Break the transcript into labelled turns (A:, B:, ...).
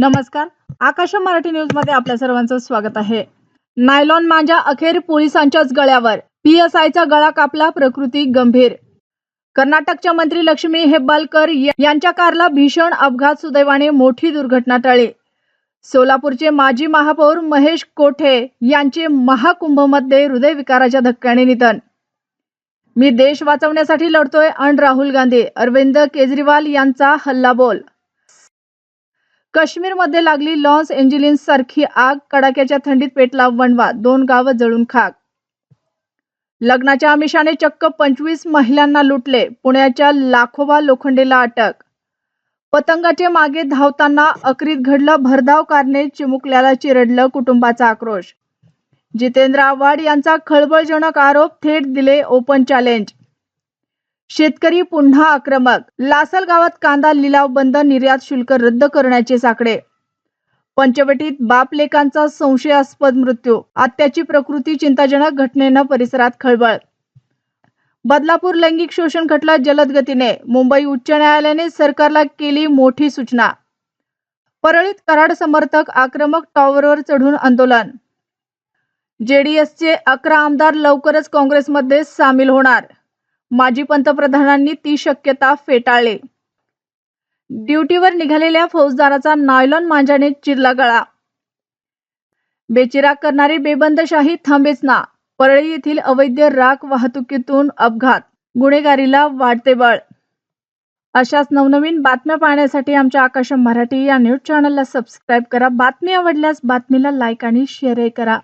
A: नमस्कार. आकाश मराठी न्यूजमध्ये आपल्या सर्वांचं स्वागत आहे. नायलॉन मांजा अखेर पोलिसांच्याच गळ्यावर. पीएसआयचा गळा कापला प्रकृती गंभीर. कर्नाटकच्या मंत्री लक्ष्मी हेब्बालकर यांच्या कारला भीषण अपघात सुदैवाने मोठी दुर्घटना टळली. सोलापूरचे माजी महापौर महेश कोठे यांचे महाकुंभमध्ये हृदयविकाराच्या धक्क्याने निधन. मी देश वाचवण्यासाठी लढतोय अन राहुल गांधी अरविंद केजरीवाल यांचा हल्लाबोल काश्मीरमध्ये लागली लॉस एंजेलिस सारखी आग कडाक्याच्या थंडीत पेटला वणवा दोन गावं जळून खाक. लग्नाच्या आमिषाने चक्क पंचवीस महिलांना लुटले पुण्याच्या लाखोबा लोखंडेला अटक. पतंगाचे मागे धावताना अकरीत घडलं भरधाव कारने चिमुकल्याला चिरडलं कुटुंबाचा आक्रोश. जितेंद्र आव्हाड यांचा खळबळजनक आरोप थेट दिले ओपन चॅलेंज. शेतकरी पुन्हा आक्रमक. लासल गावात कांदा लिलाव बंद निर्यात शुल्क रद्द करण्याचे साकडे. पंचवटीत बापलेकांचा संशयास्पद मृत्यू. आत्याची प्रकृती चिंताजनक घटनेनं परिसरात खळबळ. बदलापूर लैंगिक शोषण खटला जलद गतीने मुंबई उच्च न्यायालयाने सरकारला केली मोठी सूचना. परळीत कराड समर्थक आक्रमक टॉवरवर चढून आंदोलन. जेडीएसचे अकरा आमदार लवकरच काँग्रेसमध्ये सामील होणार. माजी पंतप्रधानांनी ती शक्यता फेटाळले. ड्युटीवर निघालेल्या फौजदाराचा नायलॉन मांजाने चिरला गळा. बेचिराग करणारी बेबंदशाही थांबेच ना. परळी येथील अवैध राख वाहतुकीतून अपघात. गुन्हेगारीला वाढते बळ. अशाच नवनवीन बातम्या पाहण्यासाठी आमच्या आकाश मराठी या न्यूज चॅनलला सबस्क्राईब करा. बातमी आवडल्यास बातमीला लाईक आणि शेअरही करा.